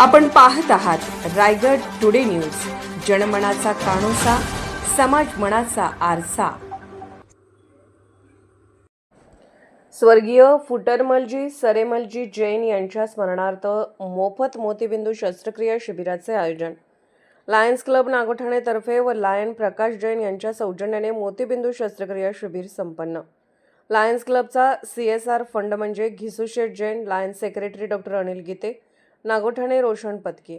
आपण पाहत आहात रायगड टुडे न्यूज. जनमनाचा कानोसा समाज मनाचा आरसा. स्वर्गीय फुटरमलजी सरेमलजी जैन यांच्या स्मरणार्थ मोफत मोतीबिंदू शस्त्रक्रिया शिबिराचे आयोजन. लायन्स क्लब नागोठाणेतर्फे व लायन प्रकाश जैन यांच्या सौजन्याने मोतीबिंदू शस्त्रक्रिया शिबिर संपन्न. लायन्स क्लबचा सी एस आर फंड म्हणजे Ghisusheth Jain Lions secretary doctor Anil Gite Nagothane Roshan Patki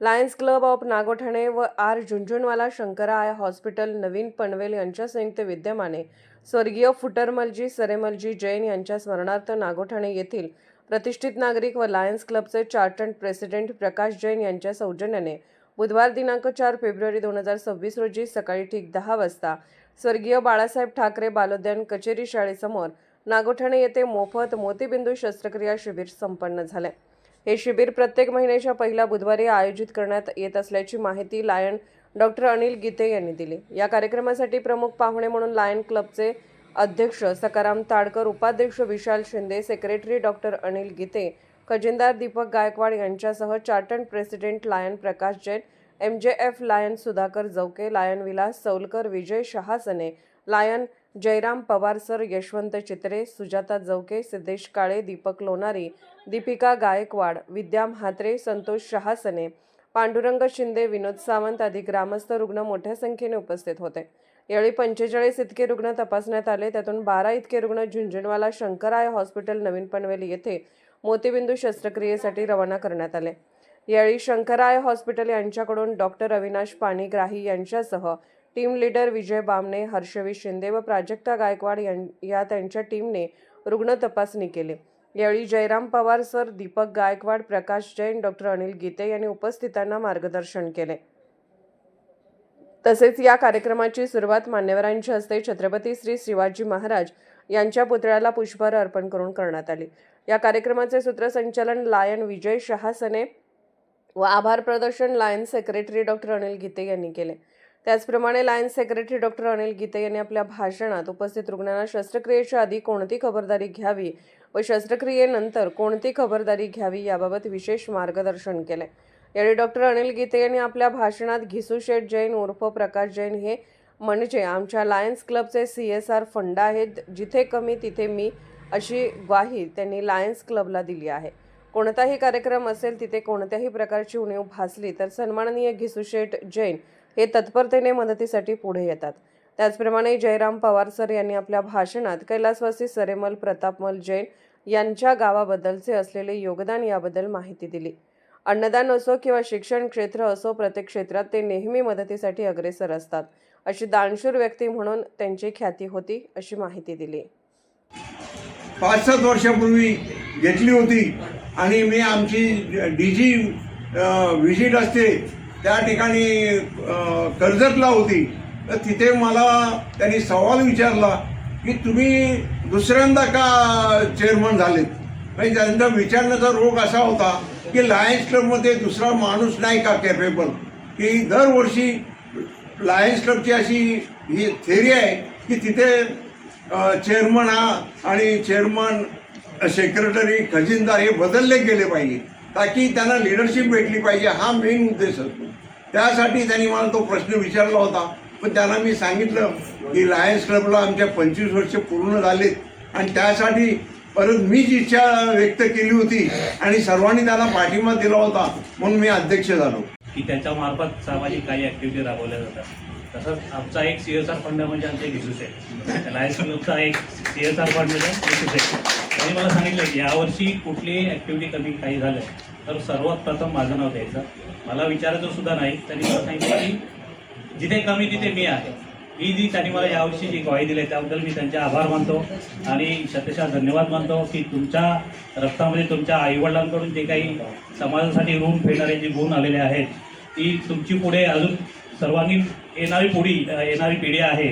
Lions club of Nagothane व R Jhunjhunwala Shankara eye hospital नवीन पनवेल यांच्या संयुक्त विद्यमाने स्वर्गीय फुटरमलजी सरेमलजी जैन यांच्या स्मरणार्थ नागोठाणे येथील प्रतिष्ठित नागरिक व लायन्स क्लबचे चार्टर्ड प्रेसिडेंट प्रकाश जैन यांच्या सौजन्याने बुधवार दिनांक चार फेब्रुवारी दोन हजार सव्वीस रोजी सकाळी ठीक दहा वाजता स्वर्गीय बाळासाहेब ठाकरे बालोद्यान कचेरी शाळेसमोर नागोठाणे येथे मोफत मोतीबिंदू शस्त्रक्रिया शिबिर संपन्न झाले. हे शिबिर प्रत्येक महिन्याच्या पहिल्या बुधवारी आयोजित करण्यात येत असल्याची माहिती लायन डॉक्टर अनिल गीते यांनी दिली. या कार्यक्रमासाठी प्रमुख पाहुणे म्हणून लायन क्लबचे अध्यक्ष सकाराम ताडकर उपाध्यक्ष विशाल शिंदे सेक्रेटरी डॉक्टर अनिल गीते खजिनदार दीपक गायकवाड यांच्यासह chartered president lion Prakash Jain M J F lion Sudhakar Javke lion Vilas Saulkar Vijay Shahasane lion Jayram Pawar sir Yashwant Chitre Sujata Javke Siddhesh Kale Deepak Lonari Deepika Gaikwad Vidya Mhatre Santosh Shahasane Pandurang Shinde Vinod Sawant आदी ग्रामस्थ रुग्ण मोठ्या संख्येने उपस्थित होते. यावेळी पंचेचाळीस इतके रुग्ण तपासण्यात आले. त्यातून बारा इतके रुग्ण झुंझुनवाला शंकराय हॉस्पिटल नवीन पनवेली येथे मोतीबिंदू शस्त्रक्रियेसाठी रवाना करण्यात आले. यावेळी शंकराय हॉस्पिटल यांच्याकडून डॉक्टर अविनाश पाणीग्राही यांच्यासह टीम लीडर विजय बामणे हर्षवी शिंदे व प्राजक्ता गायकवाड यां- या त्यांच्या टीमने रुग्ण तपासणी केली. यावेळी जयराम पवार सर दीपक गायकवाड प्रकाश जैन डॉक्टर अनिल गीते यांनी उपस्थितांना मार्गदर्शन केले. तसेच या कार्यक्रमाची सुरुवात मान्यवरांच्या हस्ते छत्रपती श्री शिवाजी महाराज यांच्या पुतळ्याला पुष्पहार अर्पण करून करण्यात आली. या कार्यक्रमाचे सूत्रसंचालन लायन विजय शहासने व आभार प्रदर्शन lion secretary doctor Anil Gite यांनी केले. त्याचप्रमाणे Lions secretary doctor Anil Gite यांनी आपल्या भाषणात उपस्थित रुग्णांना शस्त्रक्रियेच्या आधी कोणती खबरदारी घ्यावी व शस्त्रक्रियेनंतर कोणती खबरदारी घ्यावी याबाबत विशेष मार्गदर्शन केले. यावेळी डॉक्टर अनिल गीते यांनी आपल्या भाषणात घिसूशेठ जैन उर्फ प्रकाश जैन हे म्हणजे आमच्या लायन्स क्लबचे सी एस आर फंड आहेत जिथे कमी तिथे मी अशी ग्वाही त्यांनी लायन्स क्लबला दिली आहे. कोणताही कार्यक्रम असेल तिथे कोणत्याही प्रकारची उणीव भासली तर सन्माननीय घिसूशेठ जैन हे तत्परतेने मदतीसाठी पुढे येतात. त्याचप्रमाणे जयराम पवार सर यांनी आपल्या भाषणात कैलासवासी सरेमल प्रतापमल जैन यांच्या गावाबद्दलचे असलेले योगदान याबद्दल माहिती दिली. अन्नदान असो किंवा शिक्षण क्षेत्र असो प्रत्येक क्षेत्रात ते नेहमी मदतीसाठी अग्रेसर असतात अशी दानशूर व्यक्ती म्हणून त्यांची ख्याती होती अशी माहिती दिली. पाच सात वर्षापूर्वी घेतली होती आणि मी आमची डी जी व्हिजिट असते त्या ठिकाणी कर्जतला होती. तर तिथे मला त्यांनी सवाल विचारला की तुम्ही दुसऱ्यांदा का चेअरमन झालेत? म्हणजे त्यांचा विचारण्याचा रोग असा होता की लायन्स क्लबमध्ये दुसरा माणूस नाही का कॅपेबल की दरवर्षी लायन्स क्लबची अशी ही थेरी आहे की तिथे चेअरमन हा आणि चेअरमन सेक्रेटरी खजिनदार हे बदलले गेले पाहिजे. ताकी त्यांना लिडरशिप भेटली पाहिजे हा मेन उद्देश असतो. त्यासाठी त्यांनी मला तो प्रश्न विचारला होता. पण त्यांना मी सांगितलं की लायन्स क्लबला आमच्या पंचवीस वर्ष पूर्ण झालेत. आणि त्यासाठी परत मीच इच्छा व्यक्त केली होती आणि सर्वांनी त्याला पाठिंबा दिला होता. म्हणून मी अध्यक्ष झालो. की त्यांच्या मार्फत सामाजिक काही ॲक्टिव्हिटी राबवल्या जातात. तसंच आमचा एक सी एस आर फंड म्हणजे आमचे घिसूस आहे. लायन्स क्लबचा एक सी एस आर फंड म्हणजे आहे. त्यांनी मला सांगितलं की यावर्षी कुठलीही ॲक्टिव्हिटी कमी काही झालं तर सर्वात प्रथम माझं नाव द्यायचं. मला विचारायचं सुद्धा नाही. त्यांनी मला सांगितलं की जिथे कमी तिथे मी आहे. ही जी त्यांनी मला यावर्षी जी ग्वाही दिली आहे त्याबद्दल मी त्यांचे आभार मानतो. आणि शतशः धन्यवाद मानतो की तुमच्या रक्तामध्ये तुमच्या आईवडिलांकडून जे काही समाजासाठी ऋण फेडणारे जे गुण आलेले आहेत ती तुमची पुढे अजून सर्वांगीण येणारी पुढी येणारी पिढी आहे.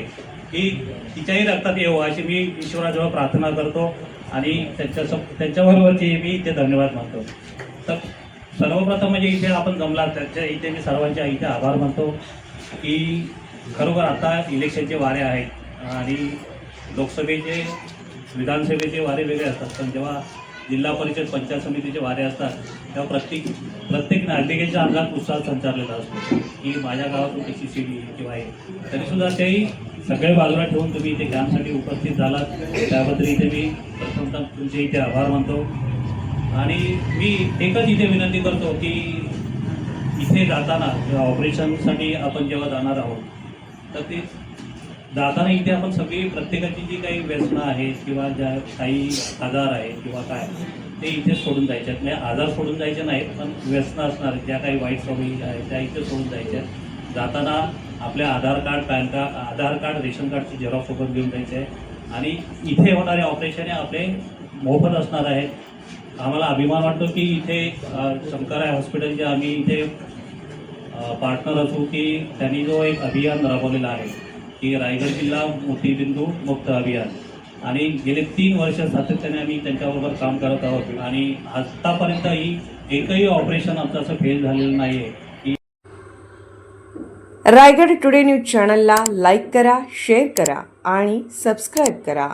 ही तिच्याही रक्तात येऊ अशी मी ईश्वराजवळ प्रार्थना करतो. आणि त्यांच्या त्यांच्याबरोबरचे मी इथे धन्यवाद मानतो. तर सर्वप्रथम म्हणजे इथे आपण जमला त्यांच्या इथे मी सर्वांच्या इथे आभार मानतो की खरोखर आता इलेक्शनचे वारे आहेत आणि लोकसभेचे विधानसभेचे वारे वेगळे असतात. पण जेव्हा जिल्हा परिषद पंचायत समितीचे वारे असतात तेव्हा प्रत्येक प्रत्येक नागरिकाच्या अंगात उत्साह संचारलेला असतो की माझ्या गावातून कशी सी डी किंवा आहे तरीसुद्धा तेही सगळे बाजूला ठेवून तुम्ही इथे कॅम्पसाठी उपस्थित झालात. त्याबद्दल इथे मी प्रथमतः तुमचे इथे आभार मानतो. आणि मी एकच इथे विनंती करतो की इथे जाताना किंवा ऑपरेशनसाठी आपण जेव्हा जाणार आहोत तर ते जाताना इथे आपण सगळी प्रत्येकाची जी काही व्यसनं आहेत किंवा ज्या काही आजार आहेत किंवा काय ते इथे सोडून जायचे आहेत. म्हणजे आजार सोडून जायचे नाहीत पण व्यसनं असणार आहेत, ज्या काही वाईट सवयी आहेत त्या इथे सोडून जायच्या आहेत. जाताना आपले Aadhaar card PAN card Aadhaar card ration कार्डची झेरॉक्स सोबत घेऊन जायचे आहे. आणि इथे होणारे ऑपरेशन हे आपले मोफत असणार आहेत. आम्हाला अभिमान वाटतो की इथे अ, शंकराय हॉस्पिटलचे आम्ही इथे पार्टनर असू की त्यांनी जो एक अभियान राबवलेला आहे. की रायगड जिल्हा मोतीबिंदू मुक्त अभियान. आणि गेले तीन वर्ष सातत्याने आम्ही त्यांच्याबरोबर काम करत आहोत. आणि आत्तापर्यंत ही एकही ऑपरेशन आमचं असं फेल झालेलं नाही आहे रायगड टुडे न्यूज चॅनलला लाईक करा शेअर करा आणि सबस्क्राईब करा.